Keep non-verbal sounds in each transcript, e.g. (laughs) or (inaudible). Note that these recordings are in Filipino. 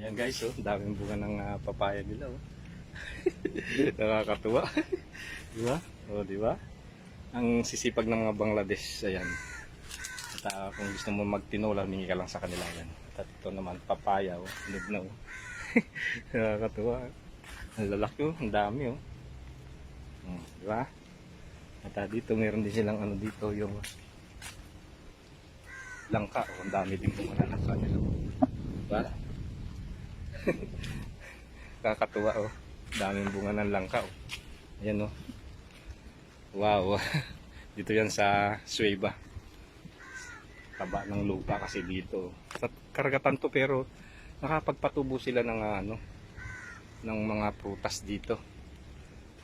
Ayan guys, oh, daming bunga ng ah, papaya nila. Oh. (laughs) Nakakatuwa. (laughs) di ba? Oh, di ba? Ang sisipag ng mga Bangladesh, ayan. At ah, kung gusto mo magtinola, mingi ka lang sa kanila yan. At ito naman, papaya, oh. Hinog na, oh. (laughs) Nakakatuwa. Ang lalaki, oh. Ang dami, oh. Hmm, di ba? At ah, dito, meron din silang ano dito, yung langka. Oh. Ang dami din bunga na langka nila. Diba? (laughs) Kakatuwa, oh. Daming bunga ng langka, oh. Ayan, oh. Wow. (laughs) dito yan sa Sueva. Taba ng lupa kasi dito. Sa karagatan to pero nakapagpatubo sila ng ah, ano ng mga prutas dito.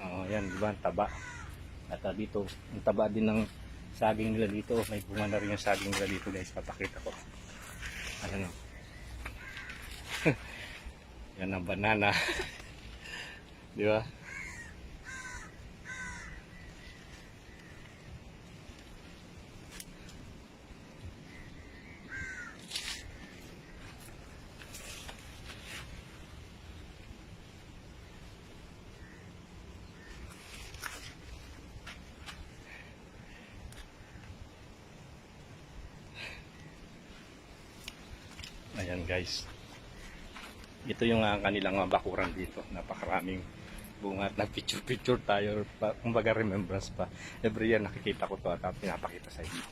Oh, yan, di ba? Taba. At ah, dito, ang taba din ng saging nila dito. May bunga na rin yung saging nila dito, guys. Papakita ko. Ayan, oh. (laughs) yan ang banana. (laughs) di ba? Ayan guys. Ito yung ah, kanilang mga bakuran dito. Napakaraming bunga at nag-picture-picture tayo. Pa, kumbaga remembrance pa. Every year nakikita ko to at ah, pinapakita sa inyo.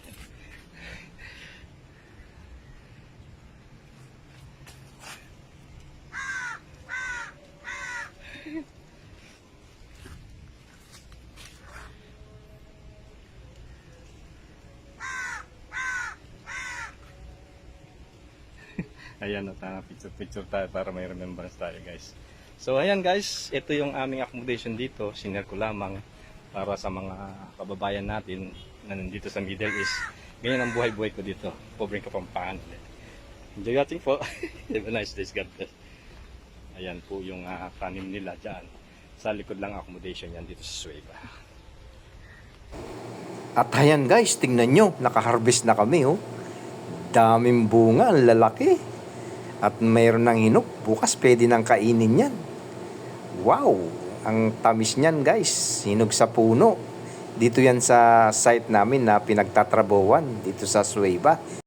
Ayan, uh, picture-picture tayo para may remembrance tayo guys. So ayan guys, ito yung aming accommodation dito. Sinare ko lamang para sa mga kababayan natin na nandito sa Middle East. Ganyan ang buhay-buhay ko dito. Pobreng kapampangan. Enjoy watching po. (laughs) Have a nice day. God bless. Ayan po yung uh, kanim nila dyan. Sa likod lang accommodation yan dito sa Sueva. At ayan guys, tingnan nyo, nakaharvest na kami oh. Daming bunga, ang lalaki. At mayroon ng hinog, bukas pwede nang kainin yan. Wow, ang tamis niyan guys, hinog sa puno. Dito yan sa site namin na pinagtatrabawan dito sa Sueva.